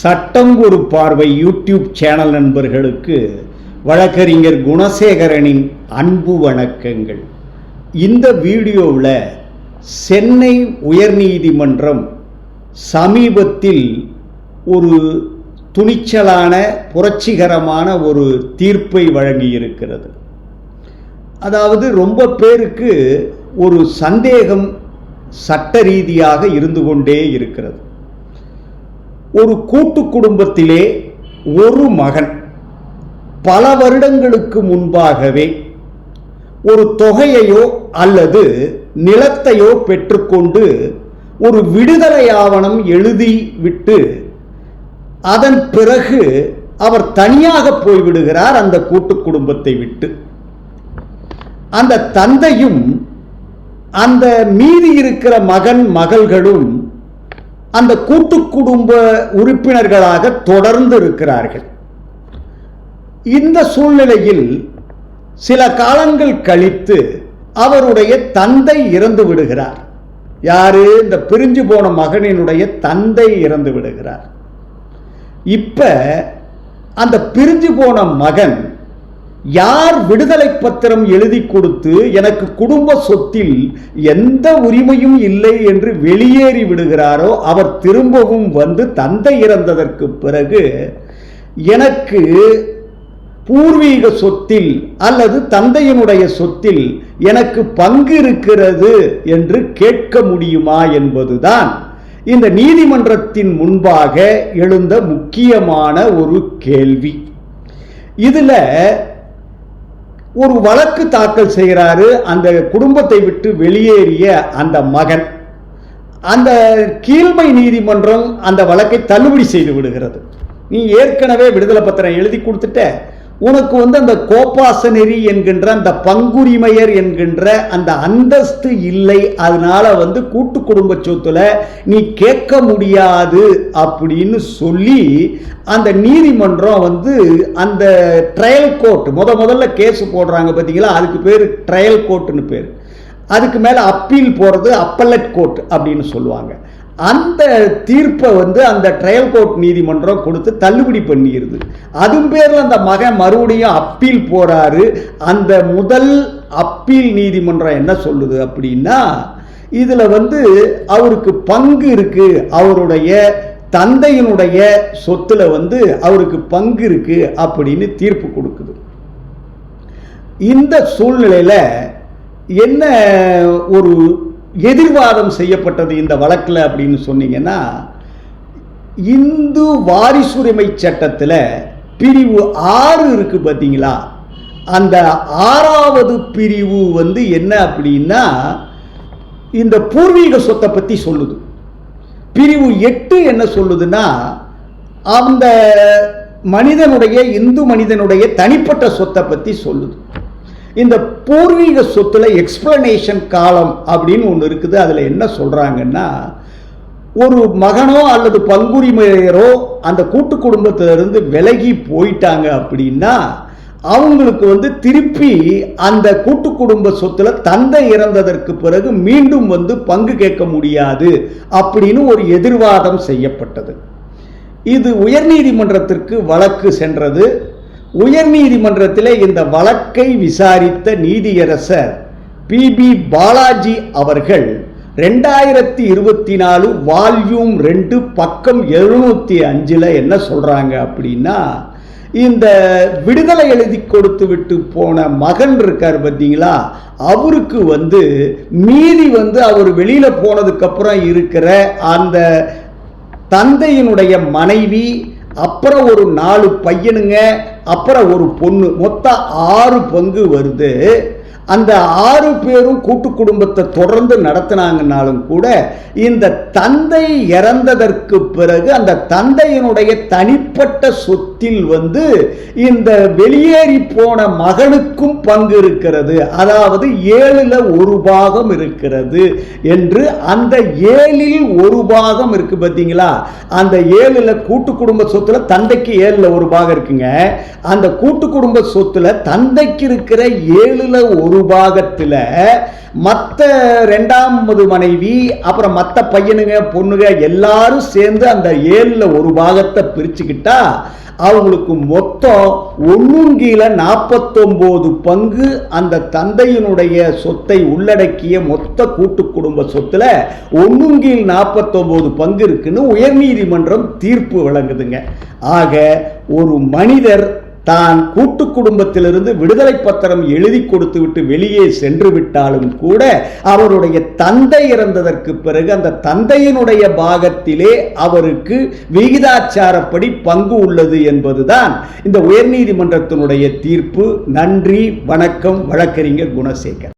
சட்டம் ஒரு பார்வை யூடியூப் சேனல் நண்பர்களுக்கு வழக்கறிஞர் குணசேகரனின் அன்பு வணக்கங்கள். இந்த வீடியோவில் சென்னை உயர்நீதிமன்றம் சமீபத்தில் ஒரு துணிச்சலான புரட்சிகரமான ஒரு தீர்ப்பை வழங்கியிருக்கிறது. அதாவது ரொம்ப பேருக்கு ஒரு சந்தேகம் சட்ட ரீதியாக இருந்து கொண்டே இருக்கிறது. ஒரு கூட்டு குடும்பத்திலே ஒரு மகன். பல வருடங்களுக்கு முன்பாகவே ஒரு தொகையையோ அல்லது நிலத்தையோ பெற்றுக்கொண்டு ஒரு விடுதலை ஆவணம் எழுதி விட்டு அதன் பிறகு அவர் தனியாக போய்விடுகிறார் அந்த கூட்டு குடும்பத்தை விட்டு. அந்த தந்தையும் அந்த மீதி இருக்கிற மகன் மகள்களும் அந்த கூட்டு குடும்ப உறுப்பினர்களாக தொடர்ந்து இருக்கிறார்கள். இந்த சூழ்நிலையில் சில காலங்கள் கழித்து அவருடைய தந்தை இறந்து விடுகிறார். யாரு? இந்த பிரிஞ்சு போன மகனினுடைய தந்தை இறந்து விடுகிறார். இப்ப அந்த பிரிஞ்சு போன மகன் யார் விடுதலை பத்திரம் எழுதி கொடுத்து எனக்கு குடும்ப சொத்தில் எந்த உரிமையும் இல்லை என்று வெளியேறி விடுகிறாரோ அவர் திரும்பவும் வந்து தந்தை இறந்ததற்கு பிறகு எனக்கு பூர்வீக சொத்தில் அல்லது தந்தையினுடைய சொத்தில் எனக்கு பங்கு இருக்கிறது என்று கேட்க முடியுமா என்பதுதான். இந்த நீதிமன்றத்தின் முன்பாக எழுந்த முக்கியமான ஒரு கேள்வி. இதில் ஒரு வழக்கு தாக்கல் செய்கிறாரு அந்த குடும்பத்தை விட்டு வெளியேறிய அந்த மகன். அந்த கீழ்மை நீதிமன்றம் அந்த வழக்கை தள்ளுபடி செய்து விடுகிறது. நீ ஏற்கனவே விடுதலை பத்திரம் எழுதி கொடுத்துட்ட. உனக்கு வந்து அந்த கோபாசனரி என்கின்ற அந்த பங்குரிமையர் என்கின்ற அந்த அந்தஸ்து இல்லை அதனால வந்து கூட்டு குடும்ப சொத்துல நீ கேட்க முடியாது அப்படின்னு சொல்லி அந்த நீதிமன்றம் வந்து அந்த ட்ரையல் கோர்ட் முத முதல்ல கேஸ் போடுறாங்க பார்த்தீங்களா அதுக்கு பேர் ட்ரையல் கோர்ட்டுன்னு பேர். அதுக்கு மேலே அப்பீல் போகிறது அப்பலட் கோர்ட் அப்படின்னு சொல்லுவாங்க. அந்த தீர்ப்பை வந்து அந்த ட்ரையல் கோர்ட் நீதிமன்றம் கொடுத்து தள்ளுபடி பண்ணிடுது அதுவும் பேரில் அந்த மகன் மறுபடியும் அப்பீல் போகிறாரு அந்த முதல் அப்பீல் நீதிமன்றம் என்ன சொல்லுது அப்படின்னா இதில் வந்து அவருக்கு பங்கு இருக்குது அவருடைய தந்தையினுடைய சொத்தில் வந்து அவருக்கு பங்கு இருக்குது அப்படின்னு தீர்ப்பு கொடுக்குது. இந்த சூழ்நிலையில் என்ன ஒரு எதிர்வாதம் செய்யப்பட்டது இந்த வழக்கில் அப்படின்னு சொன்னீங்கன்னா இந்து வாரிசுரிமை சட்டத்தில் பிரிவு ஆறு இருக்கு பார்த்தீங்களா? அந்த ஆறாவது பிரிவு வந்து என்ன அப்படின்னா இந்த பூர்வீக சொத்தை பற்றி சொல்லுது. பிரிவு எட்டு என்ன சொல்லுதுன்னா அந்த மனிதனுடைய இந்து மனிதனுடைய தனிப்பட்ட சொத்தை பற்றி சொல்லுது. இந்த பூர்வீக சொத்துல எக்ஸ்பிளனேஷன் காலம் அப்படின்னு ஒன்று இருக்குது. அதில் என்ன சொல்கிறாங்கன்னா ஒரு மகனோ அல்லது பங்குரிமையரோ அந்த கூட்டு குடும்பத்திலிருந்து விலகி போயிட்டாங்க அப்படின்னா அவங்களுக்கு வந்து திருப்பி அந்த கூட்டு குடும்ப சொத்துல தந்தை இறந்ததற்கு பிறகு மீண்டும் வந்து பங்கு கேட்க முடியாது அப்படின்னு ஒரு எதிர்வாதம் செய்யப்பட்டது. இது உயர்நீதிமன்றத்திற்கு வழக்கு சென்றது. உயர்நீதிமன்றத்தில் இந்த வழக்கை விசாரித்த நீதியரசர் பி. பி. பாலாஜி அவர்கள் ரெண்டாயிரத்தி இருபத்தி நாலு வால்யூம் ரெண்டு பக்கம் எழுநூத்தி அஞ்சில் என்ன சொல்றாங்க அப்படின்னா இந்த விடுதலை எழுதி கொடுத்து விட்டு போன மகன் இருக்கார் பார்த்தீங்களா? அவருக்கு வந்து மீதி வந்து அவர் வெளியில போனதுக்கப்புறம் இருக்கிற அந்த தந்தையினுடைய மனைவி அப்புறம் ஒரு நாலு பையனுங்க அப்புறம் ஒரு பொண்ணு மொத்தம் ஆறு பங்கு வருது. அந்த ஆறு பேரும் கூட்டு குடும்பத்தை தொடர்ந்து நடத்தினாங்கனாலும் கூட இந்த தந்தை இறந்ததற்கு பிறகு அந்த தந்தையினுடைய தனிப்பட்ட சொத்தில் வந்து இந்த வெளியேறி போன மகனுக்கும் பங்கு இருக்கிறது. அதாவது ஏழில் ஒரு பாகம் இருக்கிறது என்று அந்த ஏழில் ஒரு பாகம் இருக்கு பார்த்தீங்களா? அந்த ஏழில் கூட்டு குடும்ப சொத்துல தந்தைக்கு ஏழில் ஒரு பாகம் இருக்குங்க. அந்த கூட்டு குடும்ப சொத்துல தந்தைக்கு இருக்கிற ஏழில் ஒரு ஒரு பாகத்தில் மற்ற ரெண்டாவது மனைவி அப்புறம் மற்ற பையனுங்க பொண்ணுங்க எல்லாரும் சேர்ந்து அந்த ஏழில் ஒரு பாகத்தை பிரிச்சுக்கிட்டா அவங்களுக்கு மொத்தம் ஒன்றும் கீழே நாற்பத்தொம்போது பங்கு அந்த தந்தையினுடைய சொத்தை உள்ளடக்கிய மொத்த கூட்டு குடும்ப சொத்துல ஒன்றும் கீழ் நாற்பத்தொம்போது பங்கு இருக்குன்னு உயர்நீதிமன்றம் தீர்ப்பு வழங்குதுங்க. ஆக ஒரு மனிதர் தான் கூட்டு குடும்பத்திலிருந்து விடுதலை பத்திரம் எழுதி கொடுத்து விட்டு வெளியே சென்று விட்டாலும் கூட அவருடைய தந்தை இறந்ததற்கு பிறகு அந்த தந்தையினுடைய பாகத்திலே அவருக்கு விகிதாச்சாரப்படி பங்கு உள்ளது என்பதுதான் இந்த உயர்நீதிமன்றத்தினுடைய தீர்ப்பு. நன்றி வணக்கம் வழக்கறிஞர் குணசேகர்.